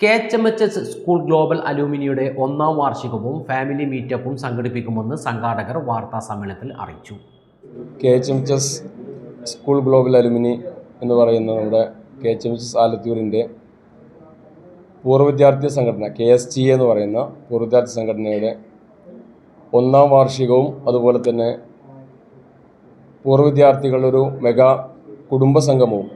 K H M H S school global അലൂമിനിയുടെ ഒന്നാം വാർഷികവും family മീറ്റപ്പും സംഘടിപ്പിക്കുമെന്ന് സംഘാടകർ വാർത്താ സമ്മേളനത്തിൽ അറിയിച്ചു. K H M H S school global alumni എന്ന് പറയുന്ന നമ്മുടെ K H M H S ആലത്തൂരിന്റെ പൂർവ വിദ്യാർത്ഥി സംഘടന കെ എസ് ടി എന്ന് പറയുന്ന പൂർവ വിദ്യാർത്ഥി സംഘടനയുടെ ഒന്നാം വാർഷികവും അതുപോലെ തന്നെ പൂർവ വിദ്യാർത്ഥികളുടെ ഒരു മെഗാ കുടുംബ സംഗമവും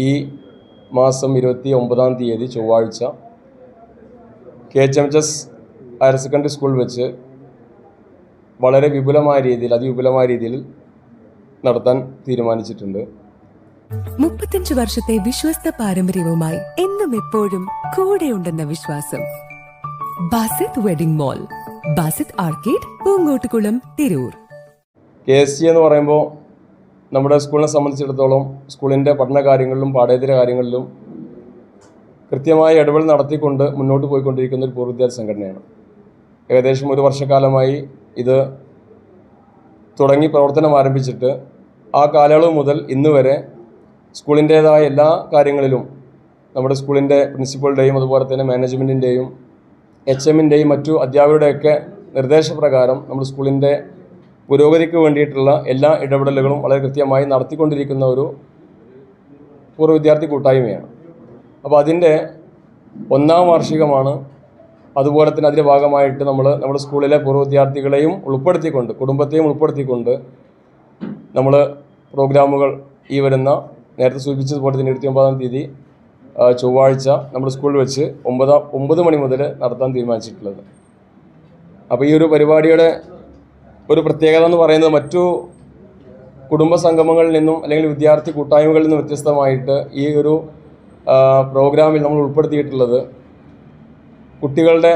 ഈ മാസം ഇരുപത്തി ഒമ്പതാം തീയതി ചൊവ്വാഴ്ച K H M H S higher secondary സ്കൂളിൽ വെച്ച് വളരെ വിപുലമായ രീതിയിൽ അതിവിപുലമായ രീതിയിൽ നടത്താൻ തീരുമാനിച്ചിട്ടുണ്ട്. മുപ്പത്തഞ്ച് വർഷത്തെ വിശ്വസ്ത പാരമ്പര്യവുമായി എന്നും എപ്പോഴും കൂടെയുണ്ടെന്ന വിശ്വാസം. Basith wedding mall Basith arcade Poongottukulam Tirur. K S C എന്ന് പറയുമ്പോൾ നമ്മുടെ സ്കൂളിനെ സംബന്ധിച്ചിടത്തോളം സ്കൂളിന്റെ പഠന കാര്യങ്ങളിലും പാഠേതര കാര്യങ്ങളിലും കൃത്യമായ ഇടപെടൽ നടത്തിക്കൊണ്ട് മുന്നോട്ട് പോയിക്കൊണ്ടിരിക്കുന്ന ഒരു പൂർവ വിദ്യാർത്ഥി സംഘടനയാണ്. ഏകദേശം ഒരു വർഷക്കാലമായി ഇത് തുടങ്ങി പ്രവർത്തനം ആരംഭിച്ചിട്ട് ആ കാലയളവ് മുതൽ ഇന്ന് വരെ സ്കൂളിന്റേതായ എല്ലാ കാര്യങ്ങളിലും നമ്മുടെ സ്കൂളിന്റെ പ്രിൻസിപ്പളുടെയും അതുപോലെ തന്നെ മാനേജ്മെന്റിന്റെയും എച്ച് എമ്മിന്റെയും മറ്റു അധ്യാപകരുടെയൊക്കെ നിർദ്ദേശപ്രകാരം നമ്മുടെ സ്കൂളിന്റെ പുരോഗതിക്ക് വേണ്ടിയിട്ടുള്ള എല്ലാ ഇടപെടലുകളും വളരെ കൃത്യമായി നടത്തിക്കൊണ്ടിരിക്കുന്ന ഒരു പൂർവ വിദ്യാർത്ഥി കൂട്ടായ്മയാണ്. അപ്പോൾ അതിന്റെ ഒന്നാം വാർഷികമാണ്. അതുപോലെ തന്നെ അതിന്റെ ഭാഗമായിട്ട് നമ്മൾ നമ്മുടെ സ്കൂളിലെ പൂർവ വിദ്യാർത്ഥികളെയും ഉൾപ്പെടുത്തിക്കൊണ്ട് കുടുംബത്തെയും ഉൾപ്പെടുത്തിക്കൊണ്ട് നമ്മൾ പ്രോഗ്രാമുകൾ ഈ വരുന്ന നേരത്തെ സൂചിപ്പിച്ചതുപോലെ തന്നെ ഇരുപത്തി ഒമ്പതാം തീയതി ചൊവ്വാഴ്ച നമ്മുടെ സ്കൂളിൽ വെച്ച് ഒമ്പതാം ഒമ്പത് മണി മുതൽ നടത്താൻ തീരുമാനിച്ചിട്ടുള്ളത്. അപ്പോൾ ഈ ഒരു പരിപാടിയുടെ ഒരു പ്രത്യേകത എന്ന് പറയുന്നത് മറ്റു കുടുംബ സംഗമങ്ങളിൽ നിന്നും അല്ലെങ്കിൽ വിദ്യാർത്ഥി കൂട്ടായ്മകളിൽ നിന്നും വ്യത്യസ്തമായിട്ട് ഈ ഒരു പ്രോഗ്രാമിൽ നമ്മൾ ഉൾപ്പെടുത്തിയിട്ടുള്ളത് കുട്ടികളുടെ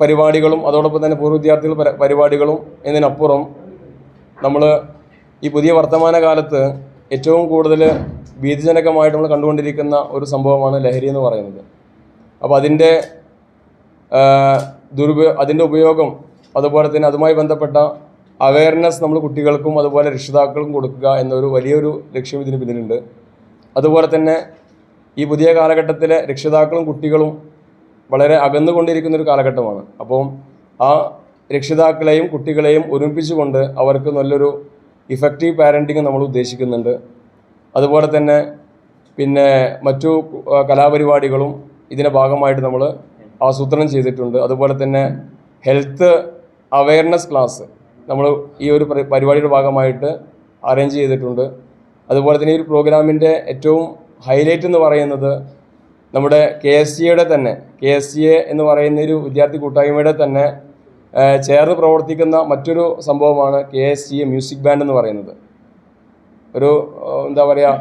പരിപാടികളും അതോടൊപ്പം തന്നെ പൂർവ വിദ്യാർത്ഥികൾ പര- പരിപാടികളും എന്നതിനപ്പുറം നമ്മൾ ഈ പുതിയ വർത്തമാന കാലത്ത് ഏറ്റവും കൂടുതൽ ഭീതിജനകമായിട്ട് നമ്മൾ കണ്ടുകൊണ്ടിരിക്കുന്ന ഒരു സംഭവമാണ് ലഹരി എന്ന് പറയുന്നത്. അപ്പോൾ അതിന്റെ ദുരുപയോ അതിന്റെ ഉപയോഗം അതുപോലെ തന്നെ അതുമായി ബന്ധപ്പെട്ട അവയർനെസ് നമ്മൾ കുട്ടികൾക്കും അതുപോലെ രക്ഷിതാക്കൾക്കും കൊടുക്കുക എന്നൊരു വലിയൊരു ലക്ഷ്യം ഇതിന് പിന്നിലുണ്ട്. അതുപോലെ തന്നെ ഈ പുതിയ കാലഘട്ടത്തിലെ രക്ഷിതാക്കളും കുട്ടികളും വളരെ അകന്നുകൊണ്ടിരിക്കുന്ന ഒരു കാലഘട്ടമാണ്. അപ്പോൾ ആ രക്ഷിതാക്കളെയും കുട്ടികളെയും ഒരുമിപ്പിച്ചുകൊണ്ട് അവർക്ക് നല്ലൊരു ഇഫക്റ്റീവ് പാരന്റിങ് നമ്മൾ ഉദ്ദേശിക്കുന്നുണ്ട്. അതുപോലെ തന്നെ പിന്നെ മറ്റു കലാപരിപാടികളും ഇതിന്റെ ഭാഗമായിട്ട് നമ്മൾ ആസൂത്രണം ചെയ്തിട്ടുണ്ട്. അതുപോലെ തന്നെ ഹെൽത്ത് അവയർനെസ് ക്ലാസ് നമ്മൾ ഈ ഒരു പരി- പരിപാടിയുടെ ഭാഗമായിട്ട് അറേഞ്ച് ചെയ്തിട്ടുണ്ട്. അതുപോലെ തന്നെ ഈ ഒരു പ്രോഗ്രാമിന്റെ ഏറ്റവും ഹൈലൈറ്റ് എന്ന് പറയുന്നത് നമ്മുടെ കെ എസ് സിയുടെ തന്നെ കെ എസ് സി എ എന്ന് പറയുന്ന ഒരു വിദ്യാർത്ഥി കൂട്ടായ്മയുടെ തന്നെ ചേർന്ന് പ്രവർത്തിക്കുന്ന മറ്റൊരു സംഭവമാണ് K S C A music band എന്ന് പറയുന്നത്. ഒരു എന്താ പറയുക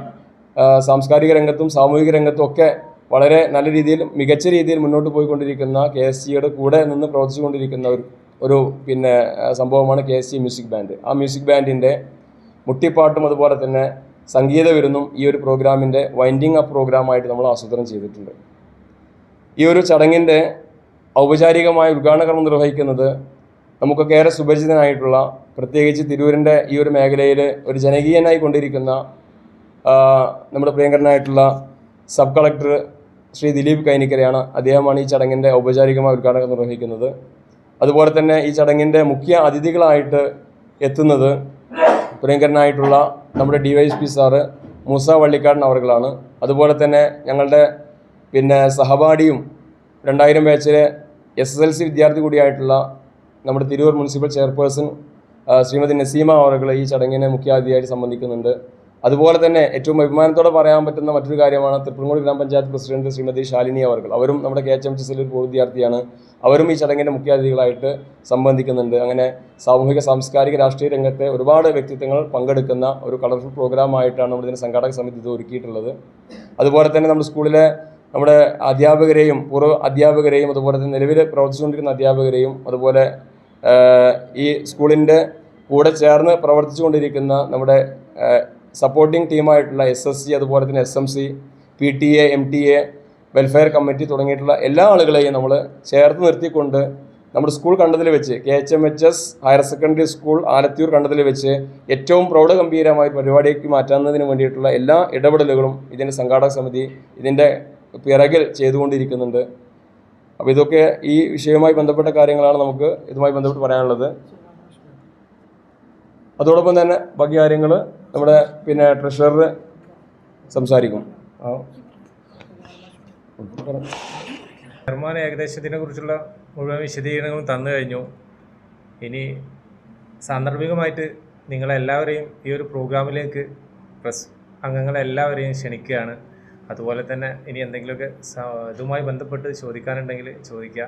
സാംസ്കാരിക രംഗത്തും സാമൂഹിക രംഗത്തും ഒക്കെ വളരെ നല്ല രീതിയിൽ മികച്ച രീതിയിൽ മുന്നോട്ട് പോയിക്കൊണ്ടിരിക്കുന്ന കെ എസ് സിയുടെ കൂടെ നിന്ന് പ്രവർത്തിച്ചുകൊണ്ടിരിക്കുന്ന ഒരു ഒരു പിന്നെ സംഭവമാണ് കെ എസ് മ്യൂസിക് ബാൻഡ് ആ മ്യൂസിക് ബാൻഡിന്റെ മുട്ടിപ്പാട്ടും അതുപോലെ തന്നെ സംഗീത വിരുന്നും ഈ ഒരു പ്രോഗ്രാമിന്റെ വൈൻഡിങ് അപ്പ് പ്രോഗ്രാമായിട്ട് നമ്മൾ ആസൂത്രണം ചെയ്തിട്ടുണ്ട്. ഈ ഒരു ചടങ്ങിന്റെ ഔപചാരികമായ ഉദ്ഘാടന കർമ്മം നിർവഹിക്കുന്നത് നമുക്കൊക്കെ ഏറെ സുപരിചിതനായിട്ടുള്ള പ്രത്യേകിച്ച് തിരൂരിന്റെ ഈ ഒരു മേഖലയിൽ ഒരു ജനകീയനായി കൊണ്ടിരിക്കുന്ന നമ്മുടെ പ്രിയങ്കരനായിട്ടുള്ള സബ് കളക്ടർ ശ്രീ ദിലീപ് കൈനിക്കരയാണ് അദ്ദേഹമാണ് ഈ ചടങ്ങിന്റെ ഔപചാരികമായ ഉദ്ഘാടനം നിർവഹിക്കുന്നത്. അതുപോലെ തന്നെ ഈ ചടങ്ങിന്റെ മുഖ്യ അതിഥികളായിട്ട് എത്തുന്നത് പ്രിയങ്കരനായിട്ടുള്ള നമ്മുടെ D Y S P sir Moosa Vallikkadan അവർകളാണ്. അതുപോലെ തന്നെ ഞങ്ങളുടെ പിന്നെ സഹപാഠിയും രണ്ടായിരം ബാച്ചിലെ എസ് എസ് എൽ സി വിദ്യാർത്ഥി കൂടിയായിട്ടുള്ള നമ്മുടെ തിരൂർ മുനിസിപ്പൽ ചെയർപേഴ്സൺ ശ്രീമതി നസീമ അവർകൾ ഈ ചടങ്ങിനെ മുഖ്യാതിഥിയായിട്ട് സംബന്ധിക്കുന്നുണ്ട്. അതുപോലെ തന്നെ ഏറ്റവും അഭിമാനത്തോടെ പറയാൻ പറ്റുന്ന മറ്റൊരു കാര്യമാണ് തൃപ്പൂണിക്കോട് ഗ്രാമപഞ്ചായത്ത് പ്രസിഡന്റ് ശ്രീമതി ശാലിനി അവർകൾ. അവരും നമ്മുടെ കെ എച്ച് എം എസ് ഒരു വിദ്യാർത്ഥിയാണ് അവരും ഈ ചടങ്ങിന്റെ മുഖ്യാതിഥികളായിട്ട് സംബന്ധിക്കുന്നുണ്ട്. അങ്ങനെ സാമൂഹിക സാംസ്കാരിക രാഷ്ട്രീയ രംഗത്തെ ഒരുപാട് വ്യക്തിത്വങ്ങൾ പങ്കെടുക്കുന്ന ഒരു കളർഫുൾ പ്രോഗ്രാമായിട്ടാണ് നമ്മുടെ ഇതിന്റെ സംഘാടക സമിതി ഇത് ഒരുക്കിയിട്ടുള്ളത്. അതുപോലെ തന്നെ നമ്മുടെ സ്കൂളിലെ നമ്മുടെ അധ്യാപകരെയും പൂർവ അധ്യാപകരെയും അതുപോലെ തന്നെ നിലവിൽ പ്രവർത്തിച്ചുകൊണ്ടിരിക്കുന്ന അധ്യാപകരെയും അതുപോലെ ഈ സ്കൂളിന്റെ കൂടെ ചേർന്ന് പ്രവർത്തിച്ചുകൊണ്ടിരിക്കുന്ന നമ്മുടെ സപ്പോർട്ടിംഗ് ടീമായിട്ടുള്ള എസ് എസ് സി അതുപോലെ തന്നെ S M C P T A M T A welfare committee തുടങ്ങിയിട്ടുള്ള എല്ലാ ആളുകളെയും നമ്മൾ ചേർത്ത് നിർത്തിക്കൊണ്ട് നമ്മുടെ സ്കൂൾ കണ്ടതിൽ വെച്ച് K H M H S higher secondary school Alathiyur കണ്ടതിൽ വെച്ച് ഏറ്റവും പ്രൗഢഗംഭീരമായ പരിപാടിക്ക് മാറ്റുന്നതിന് വേണ്ടിയിട്ടുള്ള എല്ലാ ഇടപെടലുകളും ഇതിന്റെ സംഘാടക സമിതി ഇതിന്റെ പിറകിൽ ചെയ്തുകൊണ്ടിരിക്കുന്നുണ്ട്. അപ്പോൾ ഇതൊക്കെ ഈ വിഷയവുമായി ബന്ധപ്പെട്ട കാര്യങ്ങളാണ് നമുക്ക് ഇതുമായി ബന്ധപ്പെട്ട് പറയാനുള്ളത്. അതോടൊപ്പം തന്നെ ബാക്കി കാര്യങ്ങൾ നമ്മുടെ പിന്നെ ട്രഷറർ സംസാരിക്കും. നിർമ്മാണ ഏകദേശത്തിനെ കുറിച്ചുള്ള മുഴുവൻ വിശദീകരണങ്ങളും തന്നു കഴിഞ്ഞു. ഇനി സാന്ദർഭികമായിട്ട് നിങ്ങളെല്ലാവരെയും ഈ ഒരു പ്രോഗ്രാമിലേക്ക് പ്രസ് അംഗങ്ങളെല്ലാവരെയും ക്ഷണിക്കുകയാണ്. അതുപോലെ തന്നെ ഇനി എന്തെങ്കിലുമൊക്കെ ഇതുമായി ബന്ധപ്പെട്ട് ചോദിക്കാനുണ്ടെങ്കിൽ ചോദിക്കുക.